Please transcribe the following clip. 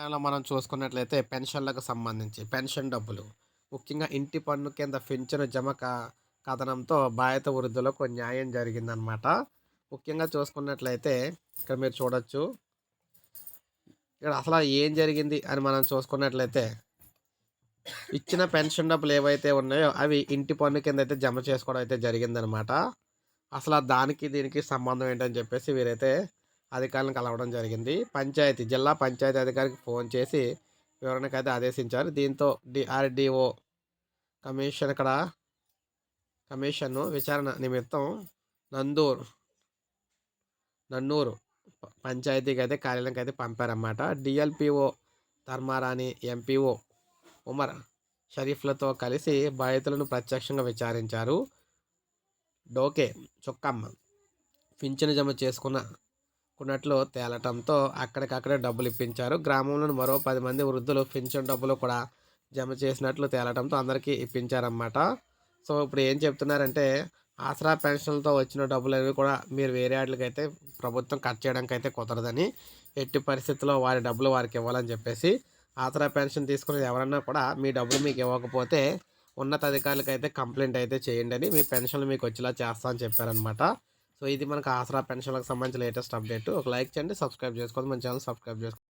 తెలంగాణలో మనం చూసుకున్నట్లయితే పెన్షన్లకు సంబంధించి పెన్షన్ డబ్బులు ముఖ్యంగా ఇంటి పన్ను కింద పెంచిన జమ కథనంతో బాధిత వృద్ధులకు న్యాయం జరిగిందనమాట ముఖ్యంగా చూసుకున్నట్లయితే ఇక్కడ మీరు చూడొచ్చు. ఇక్కడ అసలు ఏం జరిగింది అని మనం చూసుకున్నట్లయితే ఇచ్చిన పెన్షన్ డబ్బులు ఏవైతే ఉన్నాయో అవి ఇంటి పన్ను కింద అయితే జమ చేసుకోవడం అయితే జరిగిందనమాట అసలు దానికి దీనికి సంబంధం ఏంటని చెప్పేసి వీరైతే అధికారులను కలవడం జరిగింది. పంచాయతీ జిల్లా పంచాయతీ అధికారికి ఫోన్ చేసి వివరణకైతే ఆదేశించారు. దీంతో డిఆర్డిఓ కమిషన్ ఇక్కడ కమిషన్ను విచారణ నిమిత్తం నందూర్ నన్నూరు పంచాయతీకి అయితే కార్యాలయంకి అయితే పంపారన్నమాట. డిఎల్పిఓ ధర్మారాణి ఎంపీఓ ఉమర్ షరీఫ్లతో కలిసి బాధితులను ప్రత్యక్షంగా విచారించారు. డోకే చుక్కమ్మ పింఛను జమ చేసుకున్న కొన్నట్లు తేలటంతో అక్కడికక్కడే డబ్బులు ఇప్పించారు. గ్రామంలోని మరో పది మంది వృద్ధులు పింఛన్ డబ్బులు కూడా జమ చేసినట్లు తేలటంతో అందరికీ ఇప్పించారన్నమాట. సో ఇప్పుడు ఏం చెప్తున్నారంటే ఆసరా పెన్షన్లతో వచ్చిన డబ్బులు అనేవి కూడా మీరు వేరే వాటికైతే ప్రభుత్వం కట్ చేయడానికి అయితే కుదరదని ఎట్టి పరిస్థితుల్లో వారి డబ్బులు వారికి ఇవ్వాలని చెప్పేసి ఆసరా పెన్షన్ తీసుకుని ఎవరన్నా కూడా మీ డబ్బులు మీకు ఇవ్వకపోతే ఉన్నతాధికారులకు అయితే కంప్లైంట్ అయితే చేయండి అని మీ పెన్షన్లు మీకు వచ్చేలా చేస్తా అని చెప్పారనమాట సో ఇది మనకు ఆసరా పెన్షన్లకు సంబంధించిన లేటెస్ట్ అప్డేట్. ఒక లైక్ చేయండి సబ్స్క్రైబ్ చేసుకోండి. మన ఛానల్ సబ్స్క్రైబ్ చేసుకోండి